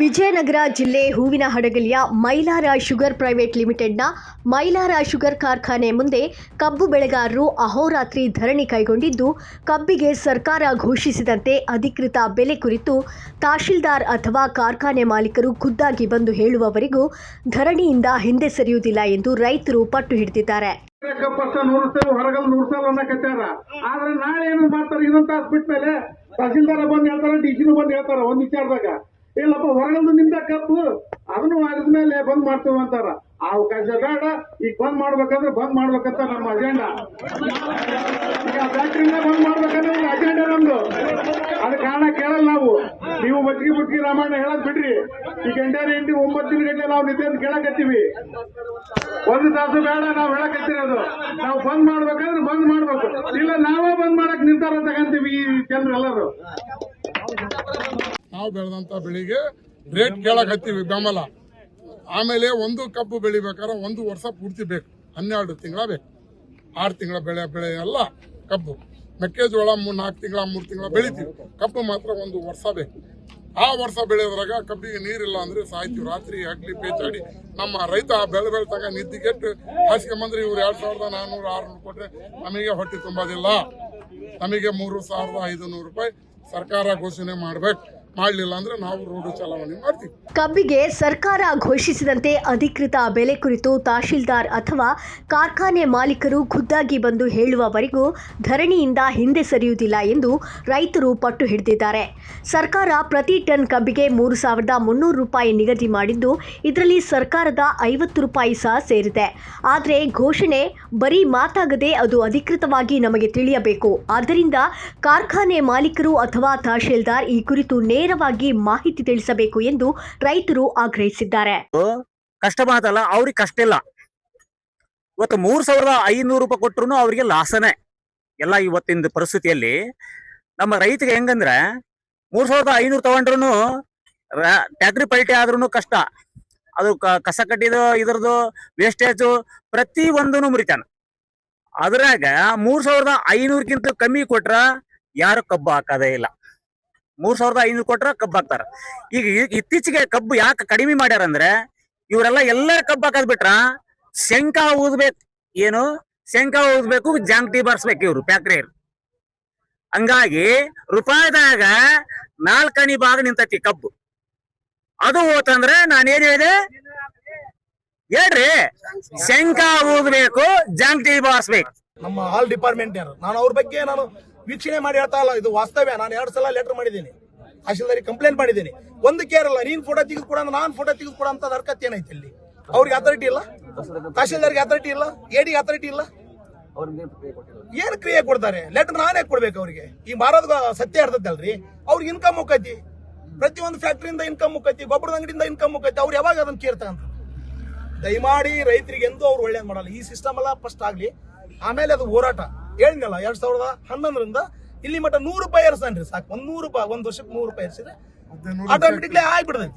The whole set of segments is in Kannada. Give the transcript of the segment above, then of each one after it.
ವಿಜಯನಗರ ಜಿಲ್ಲೆ ಹೂವಿನ ಹಡಗಲಿಯ ಮೈಲಾರ ಶುಗರ್ ಪ್ರೈವೇಟ್ ಲಿಮಿಟೆಡ್ನ ಮೈಲಾರ ಶುಗರ್ ಕಾರ್ಖಾನೆ ಮುಂದೆ ಕಬ್ಬು ಬೆಳೆಗಾರರು ಅಹೋರಾತ್ರಿ ಧರಣಿ ಕೈಗೊಂಡಿದ್ದು, ಕಬ್ಬಿಗೆ ಸರ್ಕಾರ ಘೋಷಿಸಿದಂತೆ ಅಧಿಕೃತ ಬೆಲೆ ಕುರಿತು ತಹಶೀಲ್ದಾರ್ ಅಥವಾ ಕಾರ್ಖಾನೆ ಮಾಲೀಕರು ಖುದ್ದಾಗಿ ಬಂದು ಹೇಳುವವರೆಗೂ ಧರಣಿಯಿಂದ ಹಿಂದೆ ಸರಿಯುವುದಿಲ್ಲ ಎಂದು ರೈತರು ಪಟ್ಟು ಹಿಡಿದಿದ್ದಾರೆ. ಕಪ್ಪಷ್ಟ ನೂರು ಸಲ ಹೊರಗಲ್ ನೂರು ಸಲ ಅನ್ನಕತ್ತಾರ ಆದ್ರೆ ನಾಳೆ ಏನು ಮಾಡ್ತಾರೆ, ಇನ್ನೊಂದ್ ತಾಸು ಬಿಟ್ಮೇಲೆ ತಹಸೀಲ್ದಾರ ಬಂದ್ ಹೇಳ್ತಾರ ಡಿಸಿನೂ ಬಂದ್ ಹೇಳ್ತಾರ ಒಂದ್ ವಿಚಾರದಾಗ. ಇಲ್ಲಪ್ಪ, ಹೊರಗಲ್ದು ನಿಮ್ದ ಕಪ್ಪು, ಅದನ್ನು ಆಗದ್ಮೇಲೆ ಬಂದ್ ಮಾಡ್ತೇವೆ ಅಂತಾರ. ಆ ಅವಕಾಶ ಬೇಡ, ಈಗ ಬಂದ್ ಮಾಡ್ಬೇಕಂದ್ರೆ ಬಂದ್ ಮಾಡ್ಬೇಕಂತ ನಮ್ಮ ಅಜೆಂಡಾ ಈಗ ಫ್ಯಾಕ್ಟ್ರಿಂದ ಬಂದ್ ಮಾಡ್ಬೇಕಂದ್ರೆ ಅಜೆಂಡಾ ನಮ್ದು. ಅದ ಕಾರಣ ಕೇಳಲ್ಲ ನಾವು. ನೀವು ಮಜ್ಗಿ ಬುಟ್ಟಿ ರಾಮಾಯಣ ಹೇಳಕ್ ಬಿಡ್ರಿ. ಈ ಗಂಟೆ ಎಂಟು ಒಂಬತ್ತಿನ ಗಂಟೆ ನಾವು ನಿದ್ದೆ ಕೇಳಕತ್ತೀವಿ. ಒಂದು ತಾಸು ಬೇಡ, ನಾವು ಹೇಳಕತ್ತಿರೋದು ನಾವು ಬಂದ್ ಮಾಡ್ಬೇಕಂದ್ರೆ ಬಂದ್ ಮಾಡ್ಬೇಕು. ಇಲ್ಲ, ನಾವೇ ಬಂದ್ ಮಾಡಕ್ ನಿರ್ಧಾರ ತಗಂತೀವಿ ಈ ಜನರೆಲ್ಲರೂ. ನಾವು ಬೆಳೆದಂತ ಬೆಳಿಗ್ಗೆ ರೇಟ್ ಕೇಳಕತ್ತೀವಿ ಬೆಂಬಲ. ಆಮೇಲೆ ಒಂದು ಕಬ್ಬು ಬೆಳಿಬೇಕಾದ್ರೆ ಒಂದು ವರ್ಷ ಪೂರ್ತಿ ಬೇಕು. ಹನ್ನೆರಡು ತಿಂಗಳ ಬೇಕು. ಆರು ತಿಂಗಳ ಬೆಳೆ ಬೆಳೆ ಎಲ್ಲ ಕಬ್ಬು. ಮೆಕ್ಕೆಜೋಳ ನಾಲ್ಕು ತಿಂಗಳ, ಮೂರು ತಿಂಗಳ ಬೆಳಿತೀವಿ. ಕಬ್ಬು ಮಾತ್ರ ಒಂದು ವರ್ಷ ಬೇಕು. ಆ ವರ್ಷ ಬೆಳೆಯೋದ್ರಾಗ ಕಬ್ಬಿಗೆ ನೀರಿಲ್ಲ ಅಂದ್ರೆ ಸಾಯ್ತೀವಿ. ರಾತ್ರಿ ಹಗ್ಲಿ ಪೇಚಾಡಿ. ನಮ್ಮ ರೈತ ಬೆಳೆ ಬೆಳ್ತಾಗ ನಿದ್ದಿಗೆಟ್ಟು ಹಾಸ್ಕೊಂಬಂದ್ರೆ ಇವ್ರು ಎರಡ್ ಸಾವಿರದ ನಾನ್ನೂರು ಆರ್ನೂರು ಕೊಟ್ರೆ ನಮಗೆ ಹೊಟ್ಟೆ ತುಂಬೋದಿಲ್ಲ. ನಮಗೆ ಮೂರು ಸಾವಿರದ ಐದು ರೂಪಾಯಿ ಸರ್ಕಾರ ಘೋಷಣೆ ಮಾಡ್ಬೇಕು. ಮಾಡ್ಲಿಲ್ಲ ಅಂದ್ರೆ ನಾವು ರೋಡ್ ಚಲಾವಣೆ ಮಾಡ್ತೀವಿ. ಕಬ್ಬಿಗೆ ಸರ್ಕಾರ ಘೋಷಿಸಿದಂತೆ ಅಧಿಕೃತ ಬೆಲೆ ಕುರಿತು ತಹಶೀಲ್ದಾರ್ ಅಥವಾ ಕಾರ್ಖಾನೆ ಮಾಲೀಕರು ಖುದ್ದಾಗಿ ಬಂದು ಹೇಳುವವರೆಗೂ ಧರಣಿಯಿಂದ ಹಿಂದೆ ಸರಿಯುವುದಿಲ್ಲ ಎಂದು ರೈತರು ಪಟ್ಟು ಹಿಡಿದಿದ್ದಾರೆ. ಸರ್ಕಾರ ಪ್ರತಿ ಟನ್ ಕಬ್ಬಿಗೆ ಮೂರು ಸಾವಿರದ ಮುನ್ನೂರು ರೂಪಾಯಿ ನಿಗದಿ ಮಾಡಿದ್ದು, ಇದರಲ್ಲಿ ಸರ್ಕಾರದ ಐವತ್ತು ರೂಪಾಯಿ ಸಹ ಸೇರಿದೆ. ಆದರೆ ಘೋಷಣೆ ಬರೀ ಮಾತಾಗದೆ ಅದು ಅಧಿಕೃತವಾಗಿ ನಮಗೆ ತಿಳಿಯಬೇಕು. ಆದ್ದರಿಂದ ಕಾರ್ಖಾನೆ ಮಾಲೀಕರು ಅಥವಾ ತಹಶೀಲ್ದಾರ್ ಈ ಕುರಿತು ನೇರವಾಗಿ ಮಾಹಿತಿ ತಿಳಿಸಬೇಕು ಎಂದು ರೈತರು ಆಗ್ರಹಿಸಿದ್ದಾರೆ. ಕಷ್ಟ ಮಾತಲ್ಲ, ಅವ್ರಿಗೆ ಕಷ್ಟ ಇಲ್ಲ. ಇವತ್ತು ಮೂರ್ ಸಾವಿರದ ಐನೂರು ರೂಪಾಯಿ ಕೊಟ್ಟರು ಅವರಿಗೆ ಲಾಸನೇ. ಎಲ್ಲ ಇವತ್ತಿನ ಪರಿಸ್ಥಿತಿಯಲ್ಲಿ ನಮ್ಮ ರೈತರಿಗೆ ಹೆಂಗಂದ್ರೆ ಮೂರ್ ಸಾವಿರದ ಐನೂರು ತಗೊಂಡ್ರು ಟ್ಯಾಕ್ಟ್ರಿ ಪಲ್ಟಿ ಆದ್ರೂ ಕಷ್ಟ. ಅದು ಕಸ ಕಟ್ಟಿದ ಇದ್ರದ್ದು ವೇಸ್ಟೇಜ್ ಪ್ರತಿ ಒಂದೂ ಮುರಿತಾನ. ಅದ್ರಾಗ ಮೂರ್ ಸಾವಿರದ ಐನೂರಕ್ಕಿಂತ ಕಮ್ಮಿ ಕೊಟ್ರ ಯಾರು ಕಬ್ಬು ಹಾಕೋದೇ ಇಲ್ಲ. ಮೂರ್ ಸಾವಿರದ ಐನೂರು ಕೊಟ್ರ ಕಬ್ಬು ಹಾಕ್ತಾರ. ಈಗ ಇತ್ತೀಚೆಗೆ ಕಬ್ಬು ಯಾಕೆ ಕಡಿಮೆ ಮಾಡ್ಯಾರ ಅಂದ್ರೆ ಇವರೆಲ್ಲ ಎಲ್ಲರ ಕಬ್ಬು ಹಾಕದ್ ಬಿಟ್ರ ಶಂಕ ಊದ್ಬೇಕು. ಏನು? ಶಂಕ ಊದ್ಬೇಕು ಜಾಂಗ್ಟಿ ಬರ್ಸ್ಬೇಕು ಇವ್ರು ಫ್ಯಾಕ್ಟ್ರಿ ಹಂಗಾಗಿ ರೂಪಾಯಿದಾಗ ನಾಲ್ಕನಿ ಭಾಗ ನಿಂತತಿ ಕಬ್ಬು. ಅದು ಹೋತಂದ್ರೆ ನಾನೇನ್ ಹೇಳಿದೆ? ಹೇಳ್ರಿ. ಶಂಕ ಊದ್ಬೇಕು ಜಾಂಗ್ಟಿ ಬಾರಿಸ್ಬೇಕು. ನಮ್ಮ ಆಲ್ ಡಿಪಾರ್ಟ್ಮೆಂಟ್ ನಾನು ಅವ್ರ ಬಗ್ಗೆ ನಾನು ವೀಕ್ಷಣೆ ಮಾಡಿ ಹೇಳ್ತಾ ಇಲ್ಲ, ಇದು ವಾಸ್ತವ್ಯ. ನಾನು ಎರಡು ಸಲ ಲೆಟರ್ ಮಾಡಿದ್ದೀನಿ. ತಹಶೀಲ್ದಾರಿಗೆ ಕಂಪ್ಲೇಂಟ್ ಮಾಡಿದ್ದೀನಿ. ಒಂದು ಕೇರಲ್ಲ ನೀನ್ ಫೋಟೋ ತೆಗೆದು ಕೊಡ ನಾನು ಫೋಟೋ ತೆಗೆದು ಕೊಡ ಅಂತ ಹರ್ಕತ್ ಏನೈತೆ ಇಲ್ಲಿ? ಅವ್ರಿಗೆ ಅಥಾರಿಟಿ ಇಲ್ಲ? ತಹಶೀಲ್ದಾರ್ಗೆ ಅಥಾರಿಟಿ ಇಲ್ಲ? ಎಡಿಗೆ ಅಥಾರಿಟಿ ಇಲ್ಲ? ಏನ್ ಕ್ರಿಯೆ ಕೊಡ್ತಾರೆ? ಲೆಟರ್ ನಾನೇ ಕೊಡ್ಬೇಕು ಅವ್ರಿಗೆ. ಈ ಮಾರೋದ್ ಸತ್ಯ ಇರ್ತದಲ್ರಿ ಅವ್ರಿಗೆ ಇನ್ಕಮ್ ಹೋಗೈತಿ ಪ್ರತಿಯೊಂದು ಫ್ಯಾಕ್ಟ್ರಿಯಿಂದ ಇನ್ಕಮ್ ಹೋಗೈತಿ ಗೊಬ್ಬರದ ಅಂಗಡಿಯಿಂದ ಇನ್ಕಮ್ ಹೋಗೈತಿ ಅವ್ರು ಯಾವಾಗ ಅದನ್ನ ಕೇಳ್ತಾರ ದಯಮಾಡಿ ರೈತರಿಗೆ ಎಂದೂ ಅವ್ರು ಒಳ್ಳೇದು ಮಾಡಲ್ಲ. ಈ ಸಿಸ್ಟಮ್ ಎಲ್ಲ ಫಸ್ಟ್ ಆಗ್ಲಿ, ಆಮೇಲೆ ಅದು ಹೋರಾಟ. ಹೇಳಿದ್ನಲ್ಲ ಎರಡ್ ಸಾವಿರದ ಹನ್ನೊಂದರಿಂದ ಇಲ್ಲಿ ಮಟ್ಟ ನೂರು ರೂಪಾಯಿ ಏರ್ಸನ್ರಿ ಸಾಕು. ಒಂದ್ ನೂರು ರೂಪಾಯಿ ಒಂದ್ ವರ್ಷಕ್ಕೆ ನೂರು ರೂಪಾಯಿ ಏರ್ಸಿದ್ರೆ ಆಟೋಮೆಟಿಕ್ಲಿ ಆಗ್ಬಿಡ್ತೈತಿ.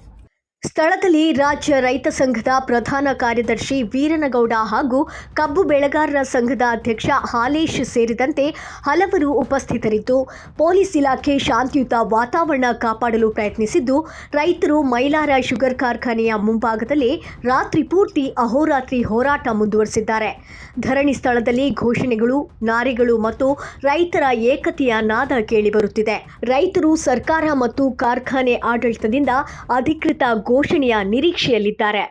ಸ್ಥಳದಲ್ಲಿ ರಾಜ್ಯ ರೈತ ಸಂಘದ ಪ್ರಧಾನ ಕಾರ್ಯದರ್ಶಿ ವೀರನಗೌಡ ಹಾಗೂ ಕಬ್ಬು ಬೆಳೆಗಾರರ ಸಂಘದ ಅಧ್ಯಕ್ಷ ಹಾಲೇಶ್ ಸೇರಿದಂತೆ ಹಲವರು ಉಪಸ್ಥಿತರಿದ್ದು, ಪೊಲೀಸ್ ಇಲಾಖೆ ಶಾಂತಿಯುತ ವಾತಾವರಣ ಕಾಪಾಡಲು ಪ್ರಯತ್ನಿಸಿದ್ದು, ರೈತರು ಮೈಲಾರ ಶುಗರ್ ಕಾರ್ಖಾನೆಯ ಮುಂಭಾಗದಲ್ಲಿ ರಾತ್ರಿ ಪೂರ್ತಿ ಅಹೋರಾತ್ರಿ ಹೋರಾಟ ಮುಂದುವರೆಸಿದ್ದಾರೆ. ಧರಣಿ ಸ್ಥಳದಲ್ಲಿ ಘೋಷಣೆಗಳು, ನಾರಿಗಳು ಮತ್ತು ರೈತರ ಏಕತೆಯ ನಾದ ಕೇಳಿಬರುತ್ತಿದೆ. ರೈತರು ಸರ್ಕಾರ ಮತ್ತು ಕಾರ್ಖಾನೆ ಆಡಳಿತದಿಂದ ಅಧಿಕೃತ ಘೋಷಣೆಯ ನಿರೀಕ್ಷೆಯಲ್ಲಿದ್ದಾರೆ.